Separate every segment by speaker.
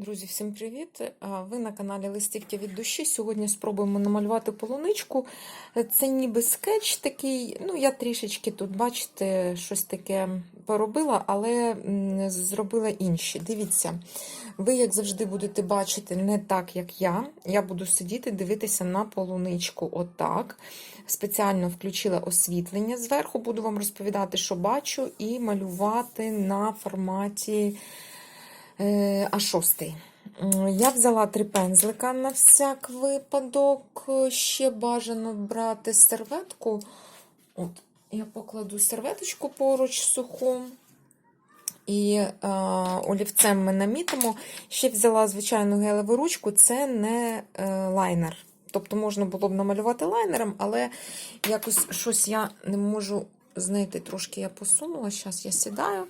Speaker 1: Друзі, всім привіт! Ви на каналі Листівки від душі. Сьогодні спробуємо намалювати полуничку. Це ніби скетч такий. Ну, я трішечки тут, бачите, щось таке поробила, але зробила інші. Дивіться, ви, як завжди, будете бачити не так, як я. Я буду сидіти, дивитися на полуничку отак. Спеціально включила освітлення зверху, буду вам розповідати, що бачу, і малювати на форматі. Е, А6. М, Я взяла три пензлика на всяк випадок. Ще бажано брати серветку. От, я покладу серветочку поруч суху. І е, олівцем ми намітимо. Ще взяла звичайну гелеву ручку, це не е, лайнер. Тобто можна було б намалювати лайнером, але якось щось я не можу знайти. Трошки я посунула. Зараз я сідаю.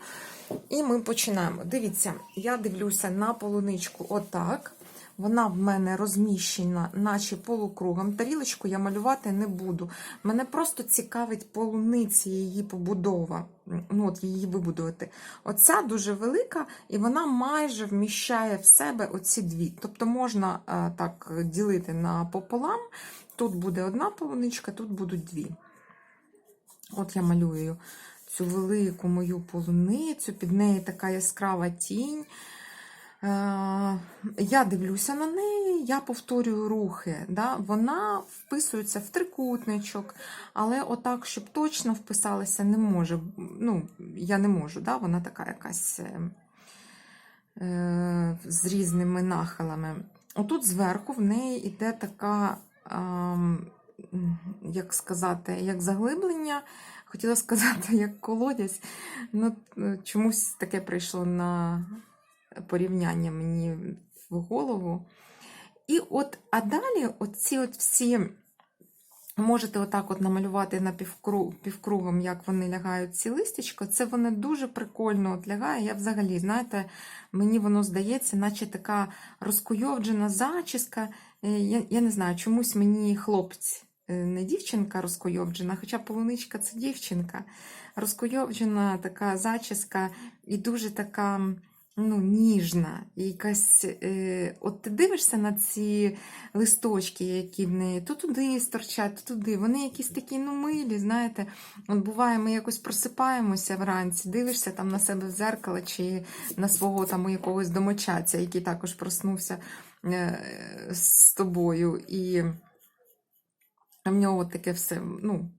Speaker 1: І ми починаємо. Дивіться, я дивлюся на полуничку отак. Вона в мене розміщена, наче полукругом. Тарілочку я малювати не буду. Мене просто цікавить полуниці, її побудова. Ну, от її вибудувати. Оця дуже велика, і вона майже вміщає в себе оці дві. Тобто можна а, так ділити на пополам. Тут буде одна полуничка, тут будуть дві. От я малюю цю велику мою полуницю, під неї така яскрава тінь. Е, Я дивлюся на неї, я повторюю рухи. Да? Вона вписується в трикутничок, але отак, щоб точно вписалася, не може. Ну, я не можу, да? вона така якась е, е, з різними нахилами. Отут зверху в неї йде така, як сказати, як заглиблення. Хотіла сказати, як колодязь. Ну, чомусь таке прийшло на порівняння мені в голову. І от, а далі оці от всі, можете отак от намалювати на півкруг, півкругом, як вони лягають ці листячко, це вони дуже прикольно от лягає. Я взагалі, знаєте, мені воно здається, наче така розкуйовджена зачіска. Я, я не знаю, чомусь мені хлопці не дівчинка розкойовджена, хоча полуничка це дівчинка. Розкойовджена така зачіска і дуже така ну, ніжна. І якась, е, От ти дивишся на ці листочки, які в неї то туди сторчать, то туди. Вони якісь такі ну, милі, знаєте. От Буває, ми якось просипаємося вранці, дивишся там на себе в зеркало чи на свого там якогось домочадця, який також проснувся е, з тобою. І в нього таке все, ну,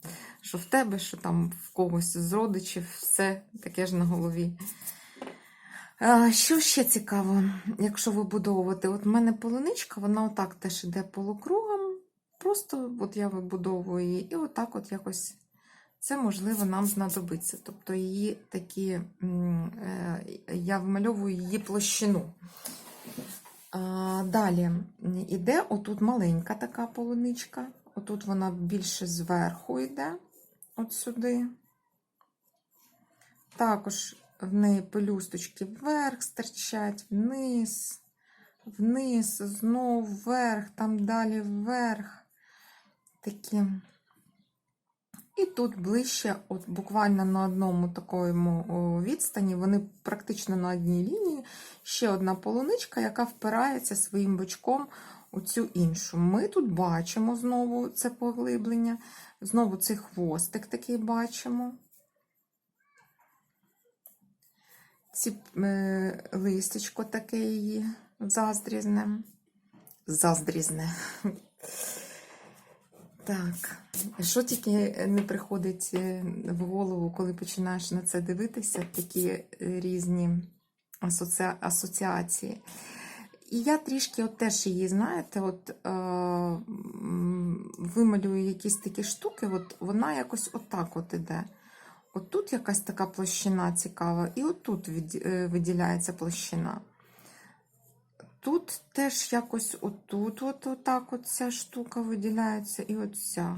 Speaker 1: що в тебе, що там в когось з родичів, все таке ж на голові. Що ще цікаво, якщо вибудовувати? От в мене полуничка, вона отак теж іде полукругом. Просто от я вибудовую її, і отак от якось це, можливо, нам знадобиться. Тобто її такі, е, я вмальовую її площину. Далі іде отут маленька така полуничка. Отут вона більше зверху йде, от сюди. Також в неї пелюсточки вверх стирчать, вниз, вниз, знову вверх, там далі вверх. Такі. І тут ближче, от буквально на одному такому відстані, вони практично на одній лінії, ще одна полуничка, яка впирається своїм бочком оцю іншу. Ми тут бачимо знову це поглиблення, знову цей хвостик такий бачимо. Ці е, листечко таке її заздрізне. Заздрізне. Так, що тільки не приходить е, в голову, коли починаєш на це дивитися, такі різні асоці... асоціації. І я трішки от теж її, знаєте, от е, вималюю якісь такі штуки, от вона якось отак от іде. От тут якась така площина цікава, і отут від, е, виділяється площина. Тут теж якось отут, от отак от ця штука виділяється, і оця.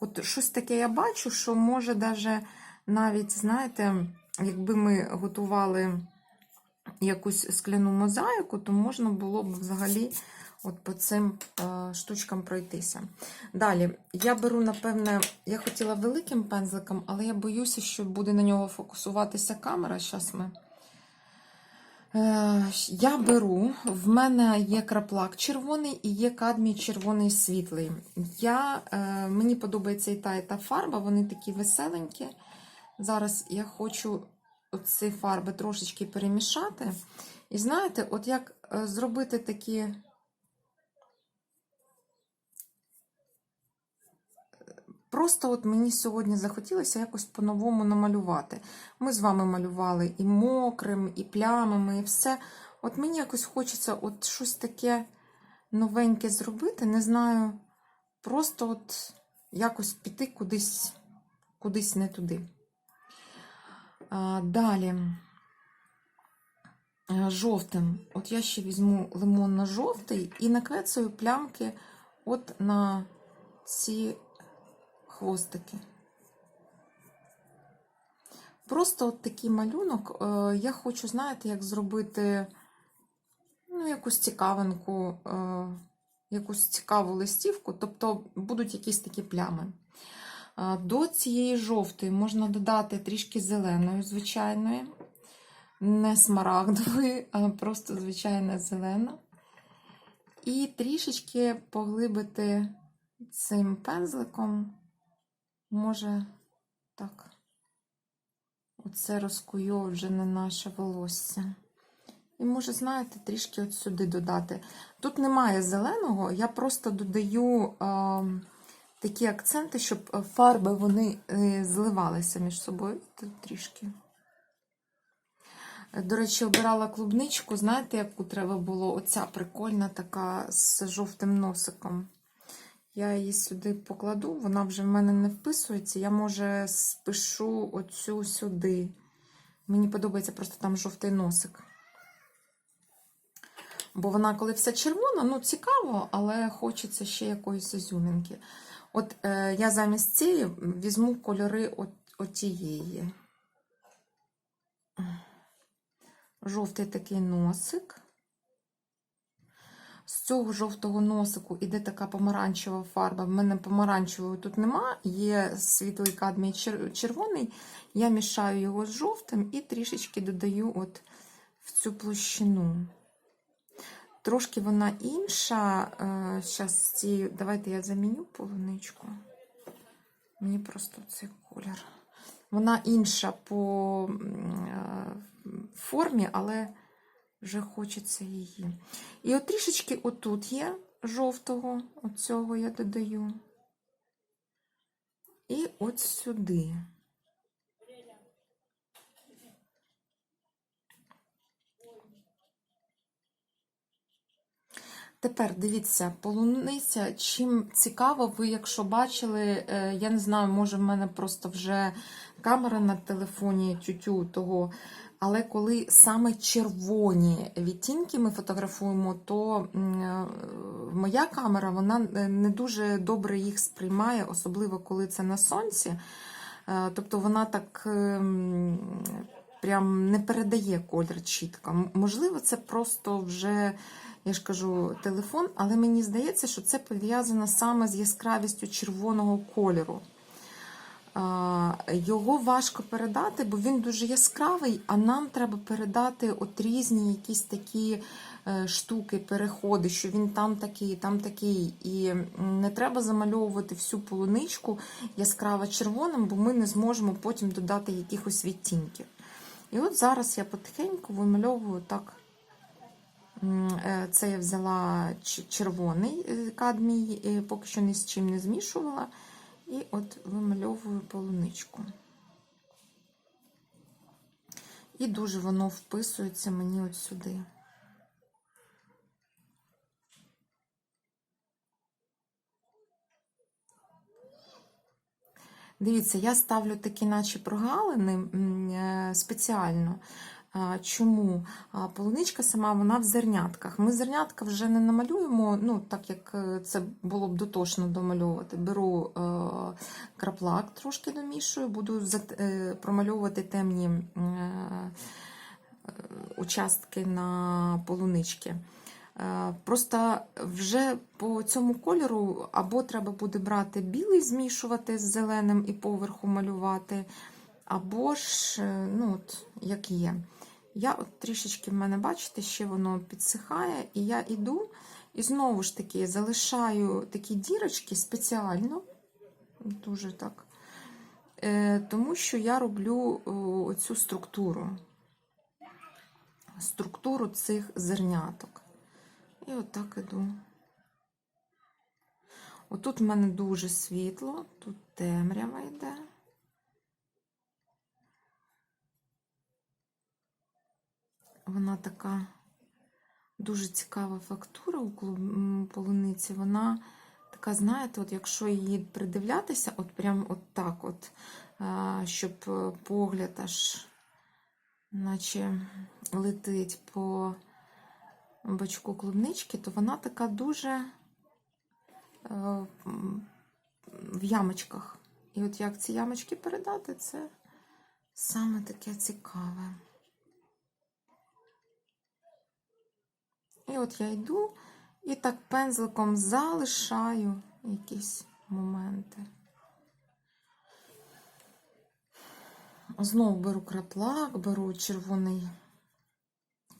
Speaker 1: От щось таке я бачу, що може даже навіть, знаєте, якби ми готували якусь скляну мозаїку, то можна було б взагалі от по цим е, штучкам пройтися. Далі, я беру, напевне, я хотіла великим пензликом, але я боюся, що буде на нього фокусуватися камера. Зараз ми Е, Я беру, в мене є краплак червоний і є кадмій червоний світлий. Я, е, мені подобається і та, і та фарба, вони такі веселенькі. Зараз я хочу ці фарби трошечки перемішати. І знаєте, от як е, зробити такі. Просто от мені сьогодні захотілося якось по-новому намалювати. Ми з вами малювали і мокрим, і плямами, і все. От мені якось хочеться от щось таке новеньке зробити. Не знаю, просто от якось піти кудись, кудись не туди. Далі. Жовтим. От я ще візьму лимонно-жовтий і наквецаю плямки от на ці хвостики. Просто от такий малюнок. Е, Я хочу, знаєте, як зробити ну, якусь цікавинку, е, якусь цікаву листівку, тобто будуть якісь такі плями. До цієї жовтої можна додати трішки зеленої, звичайної, не смарагдової, а просто звичайна зелена. І трішечки поглибити цим пензликом. Може, так, оце розкуйовджене наше волосся. І може, знаєте, трішки от сюди додати. Тут немає зеленого, я просто додаю е, такі акценти, щоб фарби вони е, зливалися між собою. Тут трішки. До речі, обирала клубничку, знаєте, яку треба було? Оця прикольна така з жовтим носиком. Я її сюди покладу, вона вже в мене не вписується. Я, може, спишу оцю сюди. Мені подобається просто там жовтий носик. Бо вона, коли вся червона, ну, цікаво, але хочеться ще якоїсь ізюмінки. От е, я замість цієї візьму кольори от, отієї. Жовтий такий носик. З цього жовтого носику іде така помаранчева фарба. В мене помаранчевої тут нема, є світлий кадмій червоний. Я мішаю його з жовтим і трішечки додаю от в цю площину. Трошки вона інша. Зараз ці... Давайте я заміню полуничку. Мені просто цей колір. Вона інша по формі, але вже хочеться її. І от трішечки отут є жовтого, оцього я додаю. І от сюди. Тепер дивіться, полуниця, чим цікаво, ви, якщо бачили, е, я не знаю, може в мене просто вже камера на телефоні тютю того. Але коли саме червоні відтінки ми фотографуємо, то е, моя камера вона не дуже добре їх сприймає, особливо коли це на сонці. Е, тобто вона так прям не передає колір чітко. Можливо, це просто вже, я ж кажу, телефон, але мені здається, що це пов'язано саме з яскравістю червоного кольору. Його важко передати, бо він дуже яскравий, а нам треба передати от різні якісь такі е, штуки, переходи, що він там такий, там такий. І не треба замальовувати всю полуничку яскраво червоним, бо ми не зможемо потім додати якихось відтінків. І от зараз я потихеньку вимальовую так. Е, це я взяла червоний е, кадмій, поки що ні з чим не змішувала. І от вимальовую полуничку. І дуже воно вписується мені от сюди. Дивіться, я ставлю такі наче прогалини е, спеціально. Чому? Полуничка сама вона в зернятках. Ми зернятка вже не намалюємо, ну, так як е, це було б дотошно домальовувати. Беру е, краплак, трошки домішую, буду е, промальовувати темні участки на полунички. Просто вже по цьому кольору або треба буде брати білий, змішувати з зеленим і поверху малювати, або ж, ну, от, як є. Я от трішечки в мене, бачите, ще воно підсихає, і я іду і знову ж таки залишаю такі дірочки спеціально, дуже так, е, тому що я роблю оцю структуру, структуру цих зерняток. І отак іду. Отут в мене дуже світло, тут темрява йде. Вона така дуже цікава фактура у полуниці. Вона така, знаєте, от якщо її придивлятися, от прям от так, от, щоб е, погляд аж наче летить по бочку клубнички, то вона така дуже е, в ямочках. І от як ці ямочки передати, це саме таке цікаве. І от я йду і так пензликом залишаю якісь моменти. Знову беру краплак, беру червоний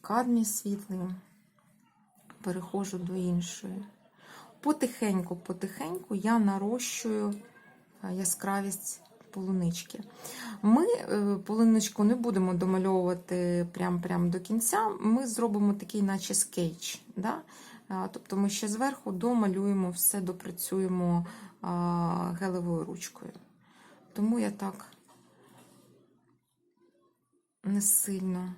Speaker 1: кадмій світлий, переходжу до іншої. Потихеньку, потихеньку я нарощую е, яскравість полунички. Ми е, полуничку не будемо домальовувати прям, прям до кінця. Ми зробимо такий, наче скетч. Да? Тобто ми ще зверху домалюємо все, допрацюємо гелевою ручкою. Тому я так не сильно.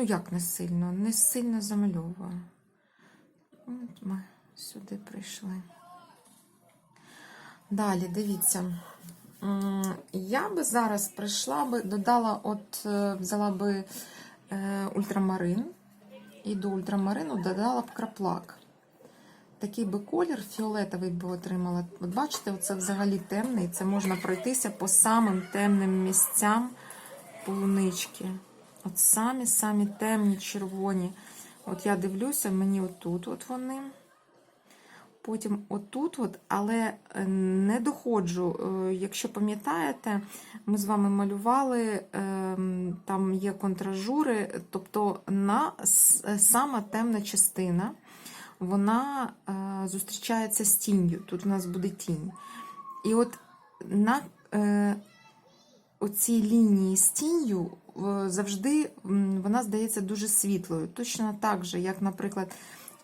Speaker 1: Ну, як не сильно? Не сильно замальовую. От ми сюди прийшли. Далі, дивіться. Я би зараз прийшла би, додала, от е, взяла би е, ультрамарин, і до ультрамарину додала б краплак. Такий би колір фіолетовий би отримала. От бачите, це взагалі темний. Це можна пройтися по самим темним місцям полунички. От самі-самі темні червоні. От я дивлюся, мені отут от вони. Потім отут, от, але е, не доходжу. Е, Якщо пам'ятаєте, ми з вами малювали, ем, там є контражури, тобто на е, сама темна частина, вона зустрічається з тінню. Тут у нас буде тінь. І от на оцій лінії з тінню е, завжди вона здається дуже світлою. Точно так же, як, наприклад,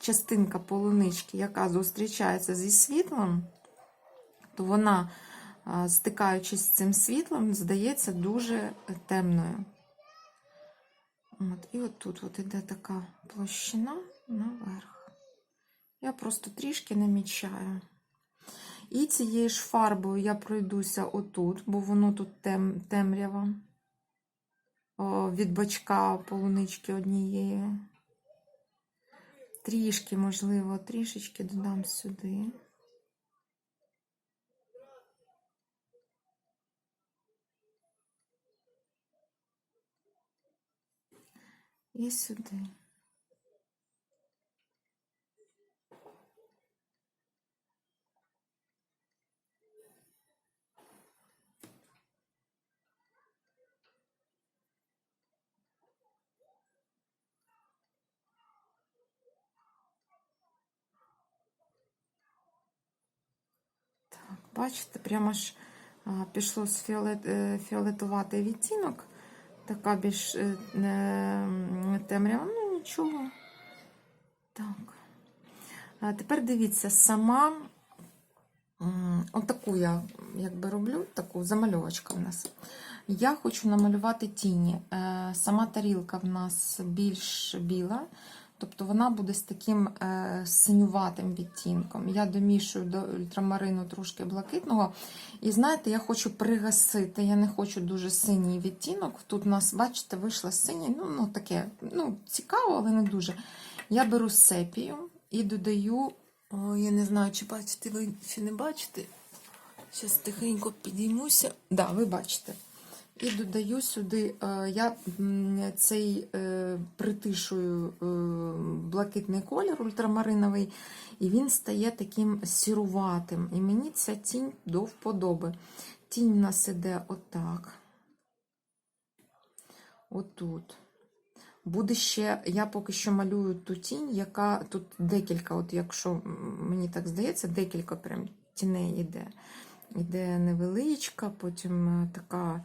Speaker 1: частинка полунички, яка зустрічається зі світлом, то вона, стикаючись з цим світлом, здається дуже темною. От, і от тут от іде така площина наверх. Я просто трішки намічаю. І цією ж фарбою я пройдуся отут, бо воно тут тем, темрява від бачка полунички однієї. Трішки, можливо, трішечки додам сюди. І сюди. Так, бачите, прямо ж пішло з фіолет, е, фіолетуватий відтінок. Така більш е, темрява, ну нічого. Так. А тепер дивіться, сама отаку я якби роблю, таку замальовочка в нас. Я хочу намалювати тіні. Е, Сама тарілка в нас більш біла, тобто вона буде з таким е, синюватим відтінком. Я домішую до ультрамарину трошки блакитного. І знаєте, я хочу пригасити, я не хочу дуже синій відтінок. Тут у нас, бачите, вийшло синій, ну, ну таке, ну, цікаво, але не дуже. Я беру сепію і додаю, о, я не знаю, чи бачите ви чи не бачите. Зараз тихенько підіймуся. Так, да, ви бачите. І додаю сюди, е, я цей е, притишую е, блакитний колір ультрамариновий, і він стає таким сіруватим. І мені ця тінь до вподоби. Тінь в нас іде отак. Отут. Буде ще, я поки що малюю ту тінь, яка тут декілька, от якщо мені так здається, декілька прям тіней іде. Іде невеличка, потім така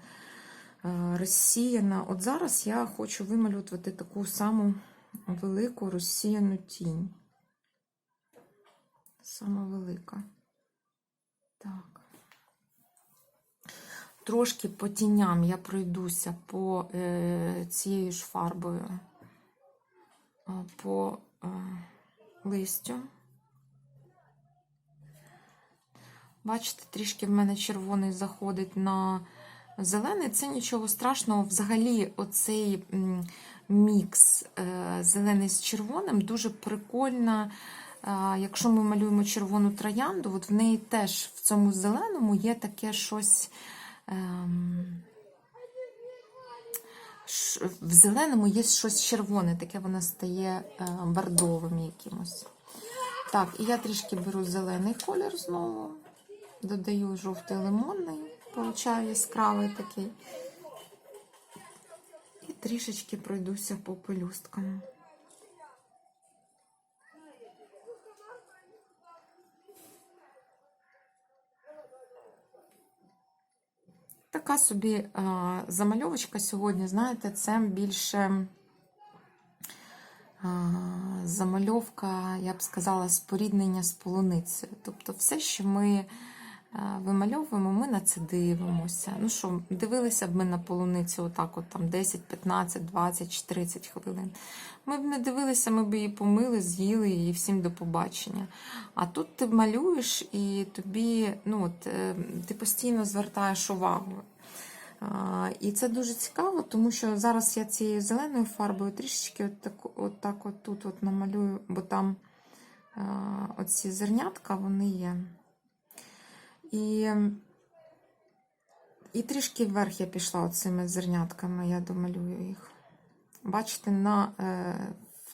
Speaker 1: розсіяна. От зараз я хочу вималювати таку саму велику розсіяну тінь. Сама велика. Так. Трошки по тіням я пройдуся по е, цією ж фарбою, е, по е, листю. Бачите, трішки в мене червоний заходить на зелений. Це нічого страшного. Взагалі, оцей мікс е, зелений з червоним дуже прикольно. Е, Якщо ми малюємо червону троянду, от в неї теж в цьому зеленому є таке щось. ем, В зеленому є щось червоне, таке воно стає е, бордовим якимось. Так, і я трішки беру зелений колір знову. Додаю жовтий лимонний, получаю яскравий такий. І трішечки пройдуся по пелюсткам. Така собі а, замальовочка сьогодні, знаєте, це більше а, замальовка, я б сказала, споріднення з полуницею. Тобто все, що ми вимальовуємо, ми на це дивимося. Ну що, дивилися б ми на полуницю отак, от там 10, 15, 20 чи 30 хвилин. Ми б не дивилися, ми б її помили, з'їли і всім до побачення. А тут ти малюєш і тобі, ну от, е, ти постійно звертаєш увагу. А, І це дуже цікаво, тому що зараз я цією зеленою фарбою трішечки от так от, так от тут от намалюю, бо там оці зернятка вони є. І, і трішки вверх я пішла оцими зернятками, я домалюю їх. Бачите, на, е,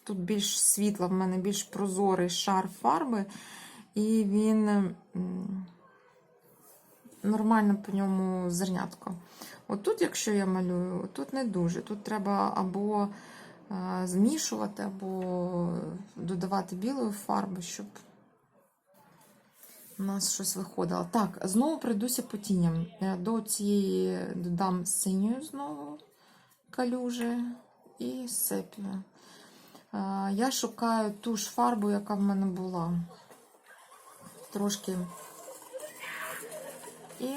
Speaker 1: тут більш світла, в мене більш прозорий шар фарби, і він м, нормально по ньому зернятко. Отут, якщо я малюю, тут не дуже. Тут треба або е, змішувати, або додавати білої фарби, щоб у нас щось виходило. Так, знову пройдуся по тіням. Е, До цієї додам синьою знову калюжі і сепію. Е, Я шукаю ту ж фарбу, яка в мене була. Трошки. І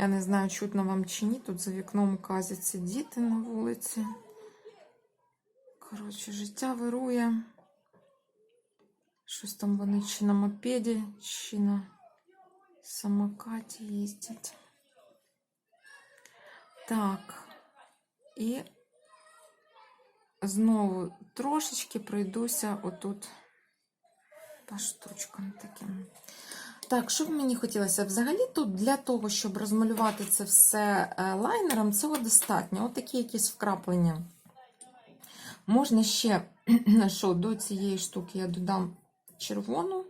Speaker 1: Я не знаю, чутно вам чи ні. Тут за вікном казяться діти на вулиці. Коротше, життя вирує. Щось там вони чи на мопеді, чи на самокаті їздять. Так. І знову трошечки пройдуся отут по штучкам таким. Так, що б мені хотілося? Взагалі тут для того, щоб розмалювати це все е, лайнером, цього достатньо. От такі якісь вкраплення. Можна ще, що до цієї штуки я додам червону.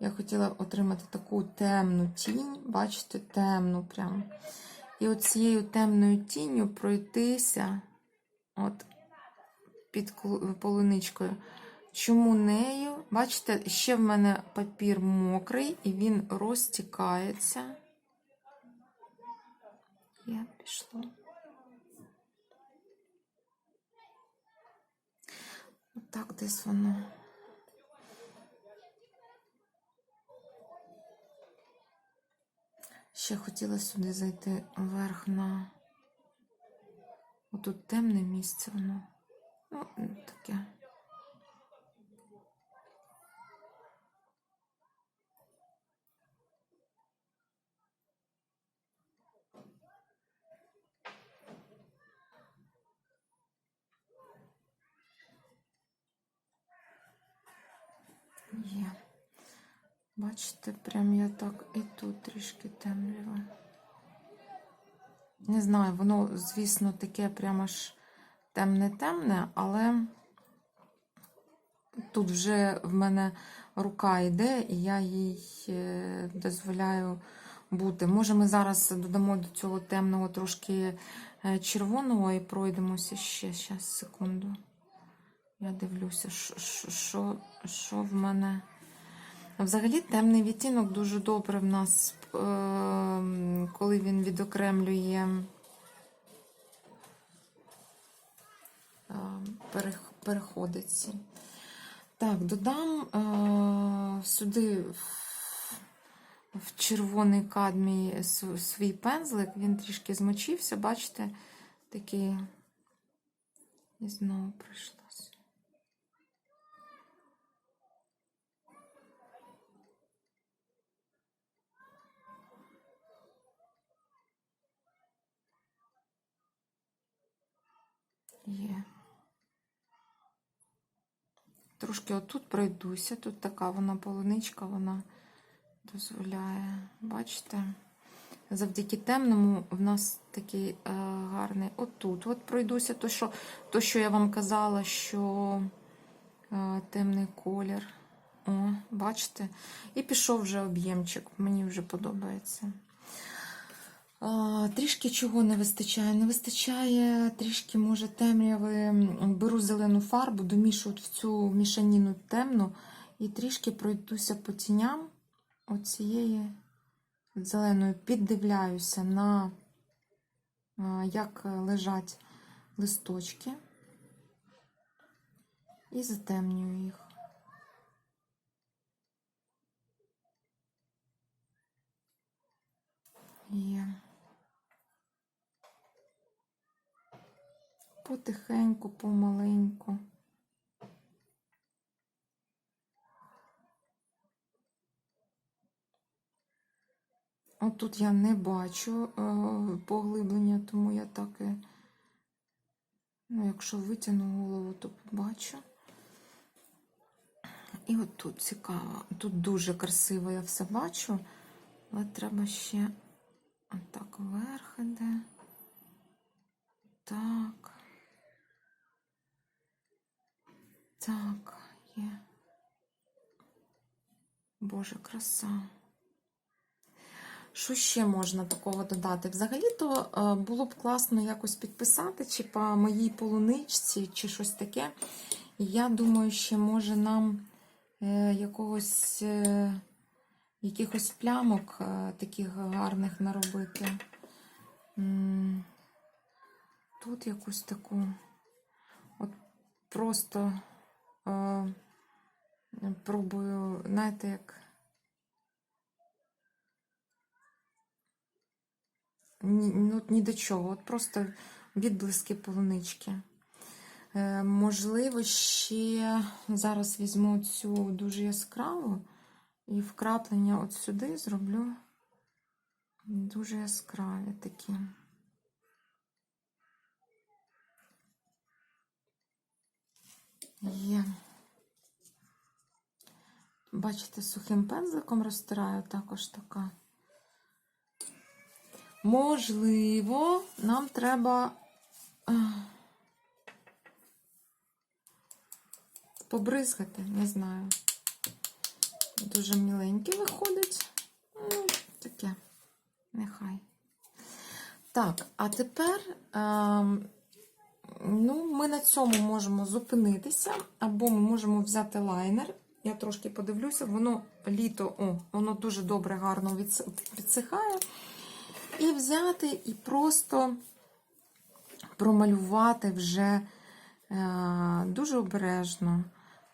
Speaker 1: Я хотіла отримати таку темну тінь, бачите, темну прям. І от цією темною тінню пройтися от під полуничкою. Чому нею? Бачите, ще в мене папір мокрий, і він розтікається. Я пішло. Отак десь воно. Ще хотіла сюди зайти вверх на отут темне місце воно. Ну, таке. Є. Бачите, прям я так і тут трішки темрява. Не знаю, воно, звісно, таке прямо аж темне-темне, але тут вже в мене рука йде, і я їй е, дозволяю бути. Може, ми зараз додамо до цього темного трошки е, червоного і пройдемося ще. Зараз, секунду. Я дивлюся, що, що, що в мене. Взагалі темний відтінок дуже добре в нас, е, коли він відокремлює е, переходиці. Так, додам е, сюди в, червоний кадмій свій пензлик, він трішки змочився, бачите, такий і знову прийшлося. Є. Трошки отут пройдуся. Тут така вона полуничка, вона дозволяє. Бачите? Завдяки темному в нас такий е, гарний. Отут. От пройдуся. То що, то, що я вам казала, що е, темний колір. О, бачите? І пішов вже об'ємчик. Мені вже подобається. Трішки чого не вистачає? Не вистачає трішки, може, темряви. Беру зелену фарбу, домішую в цю мішаніну темну і трішки пройдуся по тіням оцієї зеленої, піддивляюся на як лежать листочки і затемнюю їх. Є. Потихеньку, помаленьку. Отут я не бачу е, поглиблення, тому я так і, ну, якщо витягну голову, то побачу. І от тут цікаво. Тут дуже красиво я все бачу, але треба ще отак вверх іде. Так. Так, є. Боже, краса. Що ще можна такого додати? Взагалі-то е, було б класно якось підписати, чи по моїй полуничці, чи щось таке. Я думаю, ще може нам е, якогось, е, якихось плямок таких гарних наробити. Тут якусь таку, от просто е, пробую, знаєте, як. Ні, ну, ні до чого, от просто відблиски полунички. Е, можливо, ще зараз візьму цю дуже яскраву і вкраплення от сюди зроблю дуже яскраві такі. Є. Бачите, сухим пензликом розтираю також така. Можливо, нам треба е, побризгати, не знаю. Дуже міленький виходить. Ну, таке, нехай. Так, а тепер ем, ну, ми на цьому можемо зупинитися, або ми можемо взяти лайнер. Я трошки подивлюся, воно літо, о, воно дуже добре, гарно відс- підсихає. І взяти і просто промалювати вже е, дуже обережно,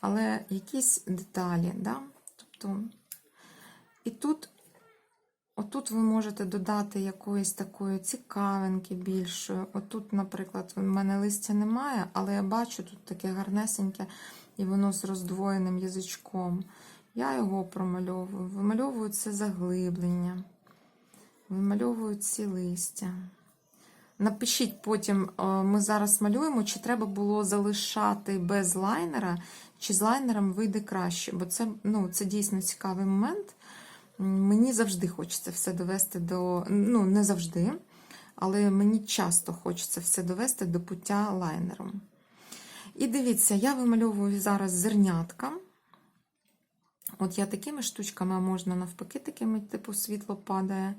Speaker 1: але якісь деталі. Да? Тобто, і тут, отут ви можете додати якоїсь такої цікавинки більшої. Отут, наприклад, в мене листя немає, але я бачу тут таке гарнесеньке, і воно з роздвоєним язичком. Я його промальовую, вимальовую це заглиблення. Вимальовую ці листя. Напишіть потім, е, ми зараз малюємо, чи треба було залишати без лайнера, чи з лайнером вийде краще, бо це, ну, це дійсно цікавий момент. Мені завжди хочеться все довести до. Ну, не завжди, але мені часто хочеться все довести до пуття лайнером. І дивіться, я вимальовую зараз зернятка. От я такими штучками, можна навпаки, такими, типу, світло падає.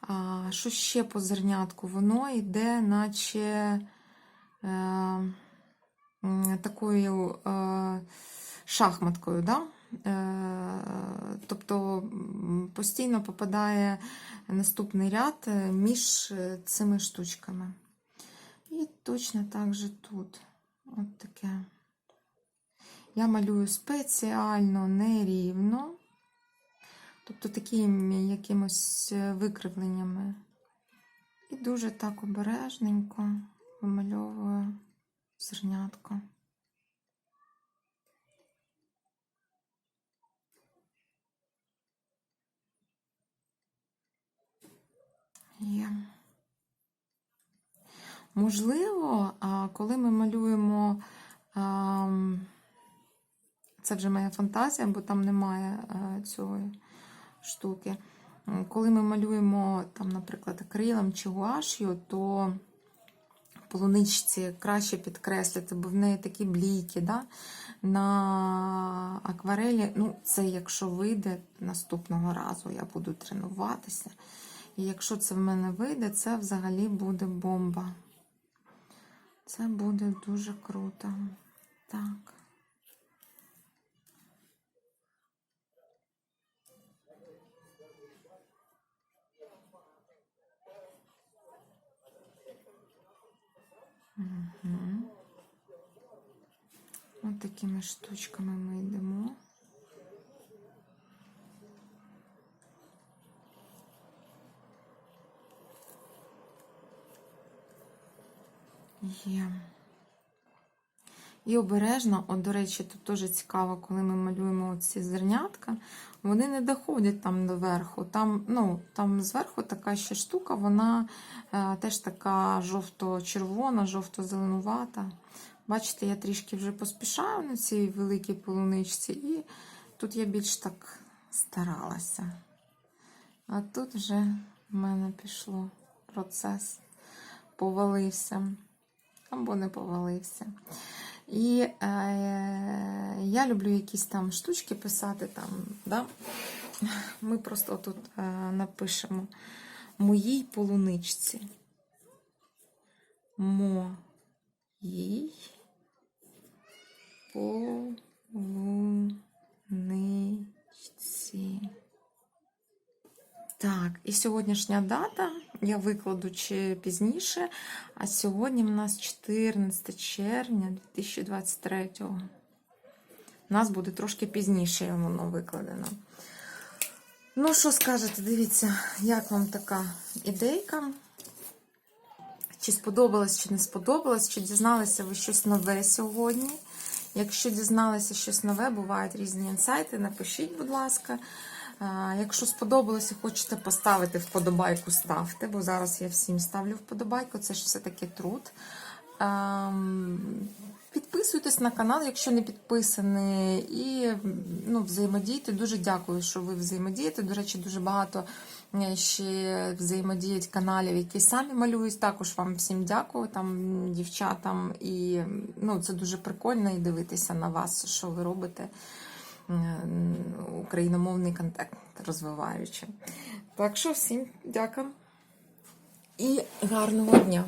Speaker 1: А, що ще по зернятку? Воно йде, наче е, такою е, шахматкою. Да? Е, тобто постійно попадає наступний ряд е, між е, цими штучками. І точно так же тут. От таке. Я малюю спеціально нерівно, тобто такими якимось викривленнями. І дуже так обережненько вимальовую зернятко. Є. Можливо, коли ми малюємо, це вже моя фантазія, бо там немає е, цієї штуки. Коли ми малюємо, там, наприклад, акрилом чи гуаш'ю, то полуничці краще підкреслити, бо в неї такі блійки. Да? На акварелі, ну, це якщо вийде наступного разу, я буду тренуватися. І якщо це в мене вийде, це взагалі буде бомба. Це буде дуже круто. Так. Угу. Ось такими штучками ми йдемо. Є. І обережно, от, до речі, тут теж цікаво, коли ми малюємо ці зернятка, вони не доходять там до верху. Там, ну, там зверху така ще штука, вона е, теж така жовто-червона, жовто-зеленувата. Бачите, я трішки вже поспішаю на цій великій полуничці, і тут я більш так старалася. А тут вже в мене пішло процес, повалився або не повалився. І е, я люблю якісь там штучки писати. там, да? Ми просто тут е, напишемо моїй полуничці. Моїй полуничці. Так, і сьогоднішня дата я викладу чи пізніше, а сьогодні в нас 14 червня 2023. У нас буде трошки пізніше воно викладено. Ну, що скажете, дивіться, як вам така ідейка? Чи сподобалось, чи не сподобалось, чи дізналися ви щось нове сьогодні? Якщо дізналися щось нове, бувають різні інсайти, напишіть, будь ласка. Якщо сподобалося, хочете поставити вподобайку, ставте, бо зараз я всім ставлю вподобайку, це ж все-таки труд. Ем, Підписуйтесь на канал, якщо не підписані, і ну, взаємодійте. Дуже дякую, що ви взаємодієте. До речі, дуже багато е, ще взаємодіють каналів, які самі малюють. Також вам всім дякую, там дівчатам. І ну, це дуже прикольно і дивитися на вас, що ви робите. Е, Україномовний контент розвиваючи. Так що всім дякую і гарного дня!